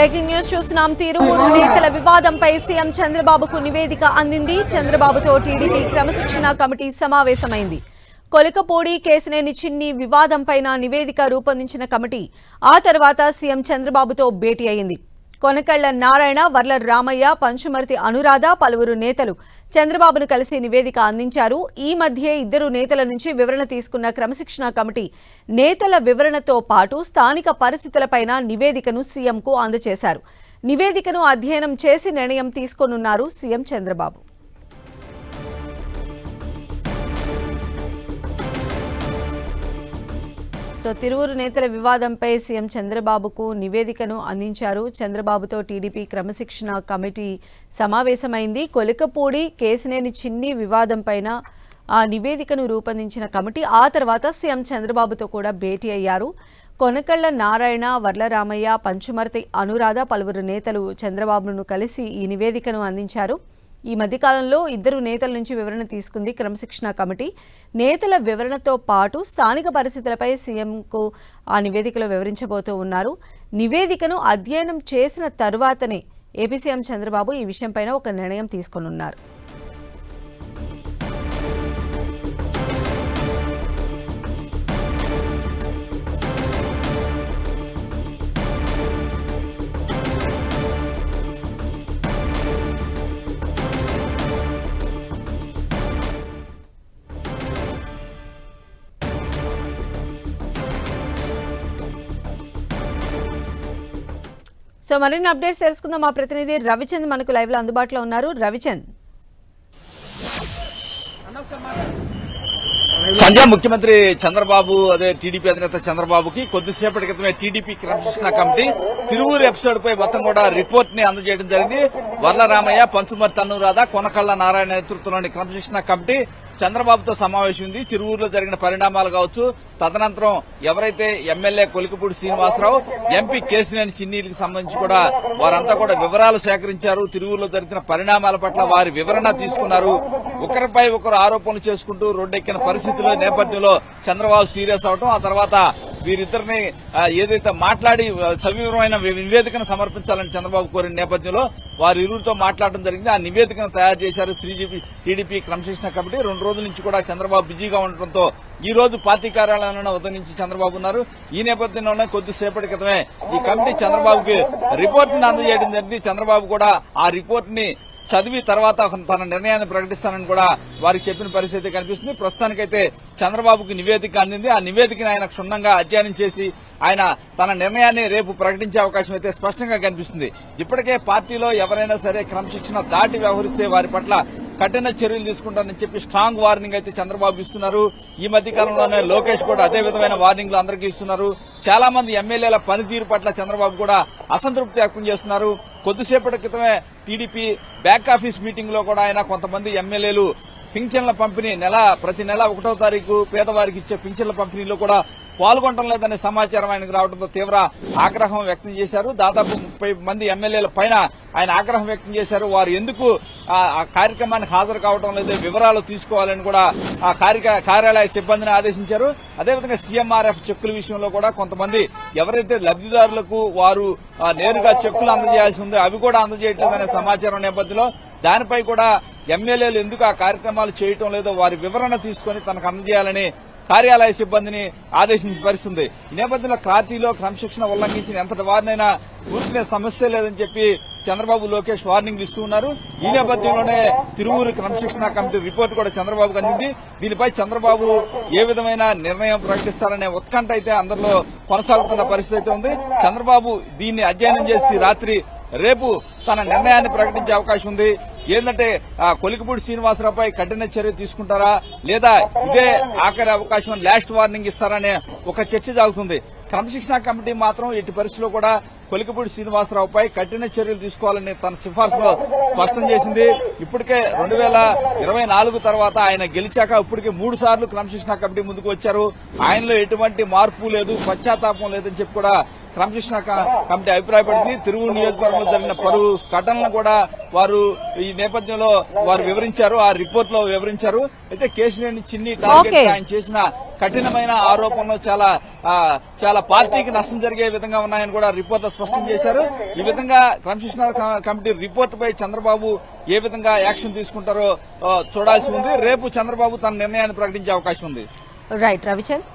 Breaking news చూస్తున్నాం. తిరువురు నేతల వివాదంపై సీఎం చంద్రబాబుకు నివేదిక అందింది. చంద్రబాబుతో టీడీపీ క్రమశిక్షణ కమిటీ సమావేశమైంది. కొలికపూడి కేసినేని చిన్ని వివాదంపైన నివేదిక రూపొందించిన కమిటీ ఆ తర్వాత సీఎం చంద్రబాబుతో భేటీ అయింది. కొనకళ్ళ నారాయణ వర్ల రామయ్య పంచుమర్తి అనురాధ పలువురు నేతలు చంద్రబాబును కలిసి నివేదిక అందించారు. ఈ మధ్యే ఇద్దరు నేతల నుంచి వివరణ తీసుకున్న క్రమశిక్షణ కమిటీ నేతల వివరణతో పాటు స్థానిక పరిస్థితులపైన నివేదికను సీఎంకు అందజేశారు. నివేదికను అధ్యయనం చేసి నిర్ణయం తీసుకోనున్నారు సీఎం చంద్రబాబు. సో తిరువురు నేతల వివాదంపై సీఎం చంద్రబాబుకు నివేదికను అందించారు. చంద్రబాబుతో టీడీపీ క్రమశిక్షణ కమిటీ సమావేశమైంది. కొలికపూడి కేసినేని చిన్ని వివాదంపైన ఆ నివేదికను రూపొందించిన కమిటీ ఆ తర్వాత సీఎం చంద్రబాబుతో కూడా భేటీ అయ్యారు. కొనకళ్ళ నారాయణ వర్లరామయ్య పంచుమర్తి అనురాధ పలువురు నేతలు చంద్రబాబును కలిసి ఈ నివేదికను అందించారు. ఈ మధ్యకాలంలో ఇద్దరు నేతల నుంచి వివరణ తీసుకుంది క్రమశిక్షణ కమిటీ. నేతల వివరణతో పాటు స్థానిక పరిస్థితులపై సీఎంకు ఆ నివేదికలో వివరించబోతూ ఉన్నారు. నివేదికను అధ్యయనం చేసిన తరువాతనే ఏపీ సీఎం చంద్రబాబు ఈ విషయంపైన ఒక నిర్ణయం తీసుకోనున్నారు. సో మరిన్ని అప్డేట్స్ తెలుసుకుందాం. మా ప్రతినిధి రవిచంద్ మనకు లైవ్లో అందుబాటులో ఉన్నారు. రవిచంద్. సంజయ్ ముఖ్యమంత్రి చంద్రబాబు అదే టీడీపీ అధినేత చంద్రబాబుకి కొద్దిసేపటి క్రితమే టీడీపీ క్రమశిక్షణ కమిటీ తిరువురు ఎపిసోడ్ పై మొత్తం కూడా రిపోర్ట్ని అందజేయడం జరిగింది. వరలరామయ్య పంచుమర్తి అనురాధ కొనకళ్ళ నారాయణ నేతృత్వంలోని క్రమశిక్షణ కమిటీ చంద్రబాబుతో సమావేశం ఉంది. చిరువురులో జరిగిన పరిణామాలు కావచ్చు. తదనంతరం ఎవరైతే ఎమ్మెల్యే కొలికపూడి శ్రీనివాసరావు ఎంపీ కేసినేని చిన్నీలకు సంబంధించి కూడా వారంతా కూడా వివరాలు సేకరించారు. తిరువురులో జరిగిన పరిణామాల పట్ల వారి వివరణ తీసుకున్నారు. ఒకరిపై ఒకరు ఆరోపణలు చేసుకుంటూ రోడ్డెక్కిన పరిస్థితుల నేపథ్యంలో చంద్రబాబు సీరియస్ అవడం ఆ తర్వాత వీరిద్దరిని ఏదైతే మాట్లాడి సవివరమైన నివేదికను సమర్పించాలని చంద్రబాబు కోరిన నేపథ్యంలో వారి ఇరువురితో మాట్లాడడం జరిగింది. ఆ నివేదికను తయారు చేశారు శ్రీజీపీ టీడీపీ క్రమశిక్షణ కమిటీ. రెండు రోజుల నుంచి కూడా చంద్రబాబు బిజీగా ఉండటంతో ఈ రోజు పార్టీ కార్యాలయాలను ఉదయించి చంద్రబాబు ఉన్నారు. ఈ నేపథ్యంలోనే కొద్దిసేపటి క్రితమే ఈ కమిటీ చంద్రబాబుకి రిపోర్టును అందజేయడం జరిగింది. చంద్రబాబు కూడా ఆ రిపోర్టుని చదివి తర్వాత తన నిర్ణయాన్ని ప్రకటిస్తానని కూడా వారికి చెప్పిన పరిస్థితి కనిపిస్తుంది. ప్రస్తుతానికైతే చంద్రబాబుకి నివేదిక అందింది. ఆ నివేదికను ఆయన క్షుణ్ణంగా అధ్యయనం చేసి ఆయన తన నిర్ణయాన్ని రేపు ప్రకటించే అవకాశం అయితే స్పష్టంగా కనిపిస్తుంది. ఇప్పటికే పార్టీలో ఎవరైనా సరే క్రమశిక్షణ దాటి వ్యవహరిస్తే వారి పట్ల కఠిన చర్యలు తీసుకుంటానని చెప్పి స్ట్రాంగ్ వార్నింగ్ అయితే చంద్రబాబు ఇస్తున్నారు. ఈ మధ్య కాలంలోనే లోకేష్ కూడా అదే విధమైన వార్నింగ్లు అందరికీ ఇస్తున్నారు. చాలా మంది ఎమ్మెల్యేల పనితీరు పట్ల చంద్రబాబు కూడా అసంతృప్తి వ్యక్తం చేస్తున్నారు. కొద్దిసేపటి క్రితమే టీడీపీ బ్యాక్ ఆఫీస్ మీటింగ్లో కూడా ఆయన కొంతమంది ఎమ్మెల్యేలు పింఛన్ల పంపిణీ నెల ప్రతి నెల ఒకటో తారీఖు పేదవారికి ఇచ్చే పింఛన్ల పంపిణీలో కూడా పాల్గొనడం లేదనే సమాచారం ఆయనకు రావడంతో తీవ్ర ఆగ్రహం వ్యక్తం చేశారు. దాదాపు ముప్పై మంది ఎమ్మెల్యేల పైన ఆయన ఆగ్రహం వ్యక్తం చేశారు. వారు ఎందుకు ఆ కార్యక్రమానికి హాజరు కావడం లేదు వివరాలు తీసుకోవాలని కూడా ఆ కార్య కార్యాలయ సిబ్బందిని ఆదేశించారు. అదేవిధంగా సీఎంఆర్ఎఫ్ చెక్కుల విషయంలో కూడా కొంతమంది ఎవరైతే లబ్దిదారులకు వారు నేరుగా చెక్కులు అందజేయాల్సి ఉందో అవి కూడా అందజేయట్లేదనే సమాచారం నేపథ్యంలో దానిపై కూడా ఎమ్మెల్యేలు ఎందుకు ఆ కార్యక్రమాలు చేయటం లేదో వారి వివరణ తీసుకుని తనకు అందజేయాలని కార్యాలయ సిబ్బందిని ఆదేశించి పరిస్థితుంది. ఈ నేపథ్యంలో పార్టీలో క్రమశిక్షణ ఉల్లంఘించిన ఎంతటి వారినైనా ఊరుకునే సమస్య లేదని చెప్పి చంద్రబాబు లోకేష్ వార్నింగ్లు ఇస్తూ ఉన్నారు. ఈ నేపథ్యంలోనే తిరువూరు క్రమశిక్షణ కమిటీ రిపోర్ట్ కూడా చంద్రబాబుకు అందింది. దీనిపై చంద్రబాబు ఏ విధమైన నిర్ణయం ప్రకటిస్తారనే ఉత్కంఠ అయితే అందరిలో కొనసాగుతున్న పరిస్థితి అయితే ఉంది. చంద్రబాబు దీన్ని అధ్యయనం చేసి రాత్రి రేపు తన నిర్ణయాన్ని ప్రకటించే అవకాశం ఉంది. ఏంటంటే ఆ, కొలికపూడి శ్రీనివాసరావుపై కఠిన చర్య తీసుకుంటారా? లేదా ఇదే ఆఖరి అవకాశం లాస్ట్ వార్నింగ్ ఇస్తారనే ఒక చర్చ జరుగుతుంది. క్రమశిక్షణ కమిటీ మాత్రం ఎట్టి పరిస్థితుల్లో కూడా కొలికపూడి శ్రీనివాసరావుపై కఠిన చర్యలు తీసుకోవాలని తన సిఫార్సులో స్పష్టం చేసింది. ఇప్పటికే రెండు వేల ఇరవై నాలుగు తర్వాత ఆయన గెలిచాక ఇప్పటికే మూడు సార్లు క్రమశిక్షణ కమిటీ ముందుకు వచ్చారు. ఆయనలో ఎటువంటి మార్పు లేదు పశ్చాత్తాపం లేదని చెప్పి కూడా క్రమశిక్షణ కమిటీ అభిప్రాయపడింది. తిరువు నియోజకవర్గంలో జరిగిన పలు ఘటనలను కూడా వారు ఈ నేపథ్యంలో వారు వివరించారు ఆ రిపోర్ట్లో వివరించారు. అయితే కేసులేని చిన్ని టార్గెట్. ఆయన చేసిన కఠినమైన ఆరోపణలు చాలా చాలా పార్టీకి నష్టం జరిగే విధంగా ఉన్నాయని కూడా రిపోర్ట్ స్పష్టం చేశారు. ఈ విధంగా క్రమశిక్షణ కమిటీ రిపోర్ట్ పై చంద్రబాబు ఏ విధంగా యాక్షన్ తీసుకుంటారో చూడాల్సి ఉంది. రేపు చంద్రబాబు తన నిర్ణయాన్ని ప్రకటించే అవకాశం ఉంది. రైట్ రవిచంద్